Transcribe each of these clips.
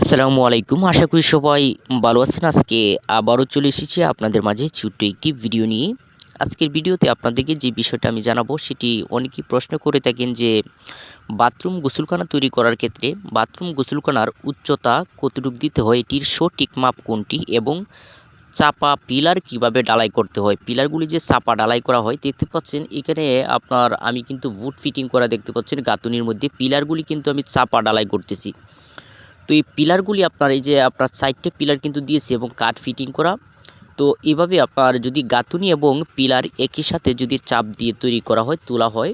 আসসালামু আলাইকুম। আশা করি সবাই ভালো আছেন। আজকে আবারও চলে এসেছি আপনাদের মাঝে ছোট্ট একটি ভিডিও নিয়ে। আজকের ভিডিওতে আপনাদেরকে যে বিষয়টা আমি জানাব, সেটি অনেকেই প্রশ্ন করে থাকেন যে, বাথরুম গোসলখানা তৈরি করার ক্ষেত্রে বাথরুম গোসলখানার উচ্চতা কতটুকু দিতে হয়, এটির সঠিক মাপ কোনটি এবং চাপা পিলার কীভাবে ডালাই করতে হয়? পিলারগুলি যে চাপা ডালাই করা হয়, দেখতে পাচ্ছেন এখানে আপনার, আমি কিন্তু বুট ফিটিং করা দেখতে পাচ্ছেন, গাঁথুনির মধ্যে পিলারগুলি কিন্তু আমি চাপা ডালাই করতেছি। তো এই পিলারগুলি আপনার, এই যে আপনার চারটে পিলার কিন্তু দিয়েছে এবং কাঠ ফিটিং করা। তো এভাবে আপনার যদি গাঁথুনি এবং পিলার একই সাথে যদি চাপ দিয়ে তৈরি করা হয়, তোলা হয়,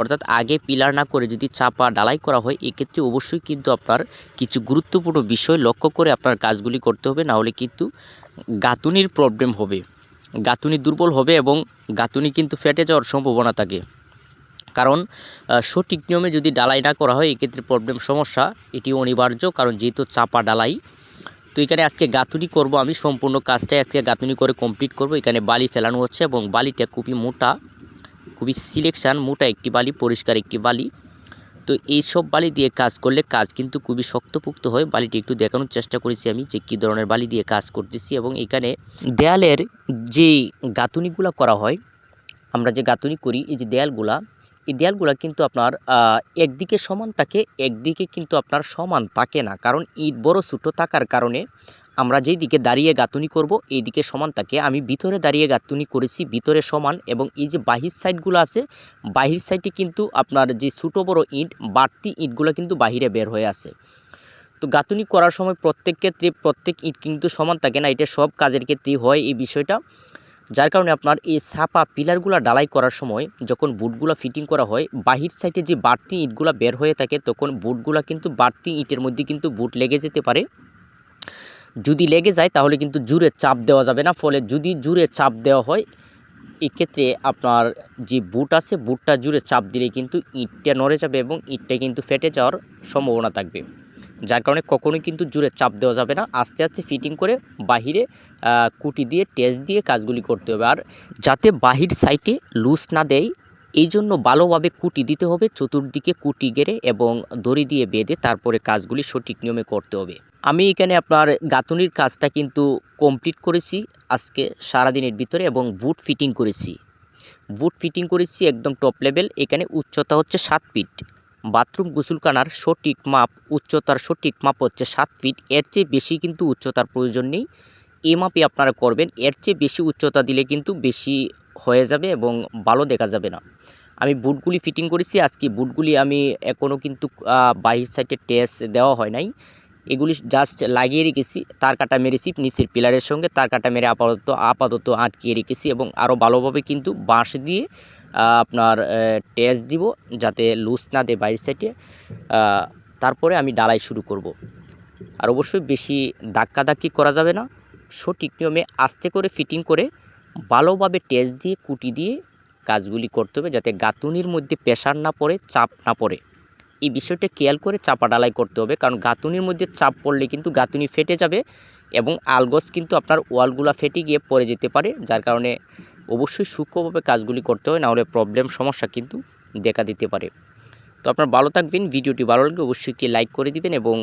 অর্থাৎ আগে পিলার না করে যদি চাপা ডালাই করা হয়, এক্ষেত্রে অবশ্যই কিন্তু আপনার কিছু গুরুত্বপূর্ণ বিষয় লক্ষ্য করে আপনার কাজগুলি করতে হবে, না হলে কিন্তু গাঁথুনির প্রবলেম হবে। গাঁথুনি দুর্বল হবে এবং গাঁথুনি কিন্তু ফেটে যাওয়ার সম্ভাবনা থাকে। কারণ সঠিক নিয়মে যদি ডালাই না করা হয়, এক্ষেত্রে প্রবলেম সমস্যা। এটি অনিবার্য, কারণ যেহেতু চাপা ডালাই। তো এখানে আজকে গাঁথুনি করব আমি, সম্পূর্ণ কাজটাই আজকে গাঁথুনি করে কমপ্লিট করব। এখানে বালি ফেলানো হচ্ছে এবং বালিটা খুবই মোটা, খুবই সিলেকশান মোটা একটি বালি, পরিষ্কার একটি বালি। তো এই সব বালি দিয়ে কাজ করলে কাজ কিন্তু খুবই শক্তপোক্ত হয়। বালিটি একটু দেখানোর চেষ্টা করেছি আমি যে কী ধরনের বালি দিয়ে কাজ করতেছি এবং এখানে দেয়ালের যে গাঁথুনিগুলো করা হয়, আমরা যে গাঁথুনি করি, এই যে দেয়ালগুলা এই দেয়ালগুলা কিন্তু আপনার একদিকে সমান থাকে, একদিকে কিন্তু আপনার সমান থাকে না। কারণ ইট বড় ছোটো থাকার কারণে আমরা যেই দিকে দাঁড়িয়ে গাঁথুনি করব, এই দিকে সমান থাকে। আমি ভিতরে দাঁড়িয়ে গাঁথুনি করেছি, ভিতরে সমান এবং এই যে বাহির সাইডগুলো আছে, বাহির সাইডে কিন্তু আপনার যে ছোটো বড় ইট, বাড়তি ইটগুলো কিন্তু বাহিরে বের হয়ে আসে তো গাঁথুনি করার সময় প্রত্যেক ক্ষেত্রে প্রত্যেক ইট কিন্তু সমান থাকে না, এটা সব কাজের ক্ষেত্রেই হয় এই বিষয়টা। যার কারণে আপনার এই ছাপা পিলারগুলো ডালাই করার সময় যখন বুটগুলো ফিটিং করা হয়, বাহির সাইডে যে বাড়তি ইটগুলো বের হয়ে থাকে, তখন বুটগুলো কিন্তু বাড়তি ইটের মধ্যে কিন্তু বুট লেগে যেতে পারে। যদি লেগে যায়, তাহলে কিন্তু জুড়ে চাপ দেওয়া যাবে না। ফলে যদি জুড়ে চাপ দেওয়া হয়, এক্ষেত্রে আপনার যে বুট আছে, বুটটা জুড়ে চাপ দিলে কিন্তু ইটটা নড়ে যাবে এবং ইটটা কিন্তু ফেটে যাওয়ার সম্ভাবনা থাকবে। যার কারণে কখনোই কিন্তু জুড়ে চাপ দেওয়া যাবে না। আস্তে আস্তে ফিটিং করে বাহিরে কুটি দিয়ে টেস্ট দিয়ে কাজগুলি করতে হবে। আর যাতে বাহির সাইডে লুজ না দেয়, এই জন্য ভালোভাবে কুটি দিতে হবে, চতুর্দিকে কুটি গেড়ে এবং দড়ি দিয়ে বেঁধে তারপরে কাজগুলি সঠিক নিয়মে করতে হবে। আমি এখানে আপনার গাঁথুনির কাজটা কিন্তু কমপ্লিট করেছি, আজকে সারাদিনের ভিতরে এবং বুট ফিটিং করেছি। বুট ফিটিং করেছি একদম টপ লেভেল এখানে উচ্চতা হচ্ছে সাত ফিট বাথরুম গোসলখানার সঠিক মাপ, উচ্চতার সঠিক মাপ হচ্ছে সাত ফিট। এর চেয়ে বেশি কিন্তু উচ্চতার প্রয়োজন নেই। এ মাপে আপনারা করবেন। এর চেয়ে বেশি উচ্চতা দিলে কিন্তু বেশি হয়ে যাবে এবং ভালো দেখা যাবে না। আমি বুটগুলি ফিটিং করেছি। আজকে বুটগুলি আমি এখনও কিন্তু বাহির সাইডে টেস্ট দেওয়া হয় নাই। এগুলি জাস্ট লাগিয়ে রেখেছি। তার কাটা মেরেছি নিচের পিলারের সঙ্গে তার কাটা মেরে আপাতত আপাতত আটকিয়ে রেখেছি এবং আরও ভালোভাবে কিন্তু বাঁশ দিয়ে আপনার টেস্ট দিব যাতে লুজ না দেয় বাইরের সাইডে তারপরে আমি ডালাই শুরু করব। আর অবশ্যই বেশি ধাক্কাধাক্কি করা যাবে না। সঠিক নিয়মে আস্তে করে ফিটিং করে ভালোভাবে টেস্ট দিয়ে, কুটি দিয়ে কাজগুলি করতে হবে যাতে গাঁথুনির মধ্যে প্রেশার না পড়ে, চাপ না পড়ে। এই বিষয়টা খেয়াল করে চাপা ডালাই করতে হবে, কারণ গাঁথুনির মধ্যে চাপ পড়লে কিন্তু গাঁথুনি ফেটে যাবে এবং আলগস কিন্তু আপনার ওয়ালগুলা ফেটে গিয়ে পড়ে যেতে পারে, যার কারণে অবশ্যই সূক্ষ্মভাবে কাজগুলি করতে হয়, নাহলে প্রবলেম সমস্যা কিন্তু দেখা দিতে পারে। তো আপনার ভালো থাকবেন, ভিডিওটি ভালো লাগলে অবশ্যই একটি লাইক করে দিবেন এবং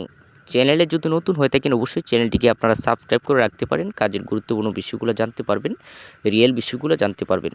চ্যানেলে যদি নতুন হয়ে থাকেন, অবশ্যই চ্যানেলটিকে আপনারা সাবস্ক্রাইব করে রাখতে পারেন। কাজের গুরুত্বপূর্ণ বিষয়গুলো জানতে পারবেন রিয়েল বিষয়গুলো জানতে পারবেন।